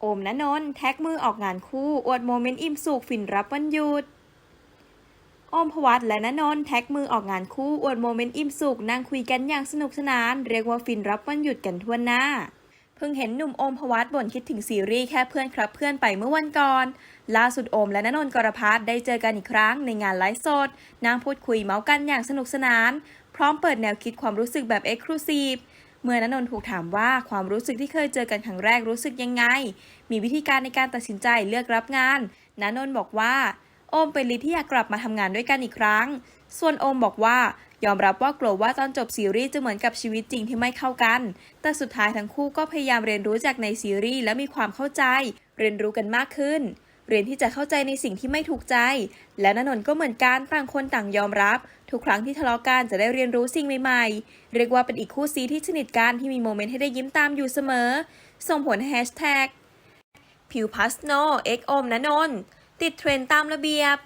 โอมณนนท์แท็กมือออกงานคู่อวดโมเมนต์อิ่มสุขฟินรับวันหยุด โอมพวัตและณนนท์แท็กมือออกงานคู่อวดโมเมนต์อิ่มสุขนั่งคุยกันอย่างสนุกสนาน เรียกว่าฟินรับวันหยุดกันทั่วหน้า เพิ่งเห็นหนุ่มโอมพวัตบ่นคิดถึงซีรีส์แค่เพื่อนครับเพื่อนไปเมื่อวันก่อน ล่าสุดโอมและณนนท์กรพัฒน์ได้เจอกันอีกครั้งในงานไลฟ์สดนั่งพูดคุยเมาส์กันอย่างสนุกสนาน พร้อมเปิดแนวคิดความรู้สึกแบบเอ็กซ์คลูซีฟ เมื่อณนนท์ถูกถามว่าความรู้สึกที่เคยเจอกันครั้งแรกรู้สึกยังไง มีวิธีการในการตัดสินใจเลือกรับงานณนนท์บอกว่า โอมเป็นลิที่อยากกลับมาทำงานด้วยกันอีกครั้ง ส่วนโอมบอกว่ายอมรับว่ากลัวว่าตอนจบซีรีส์จะเหมือนกับชีวิตจริงที่ไม่เข้ากัน แต่สุดท้ายทั้งคู่ก็พยายามเรียนรู้จากในซีรีส์และมีความเข้าใจ เรียนรู้กันมากขึ้น เรียนที่จะเข้าใจในสิ่งที่ไม่ถูกใจ และณนนท์ก็เหมือนกันต่างคนต่างยอมรับ ทุกครั้งที่ทะเลาะกันจะได้เรียนรู้สิ่งใหม่ๆ เรียกว่าเป็นอีกคู่ซีที่สนิทกันที่มีโมเมนต์ให้ได้ยิ้มตามอยู่เสมอ ส่งผลแฮชแท็กผิวพัสโนเอ็กโอมนนท์ติดเทรนตามระเบียบ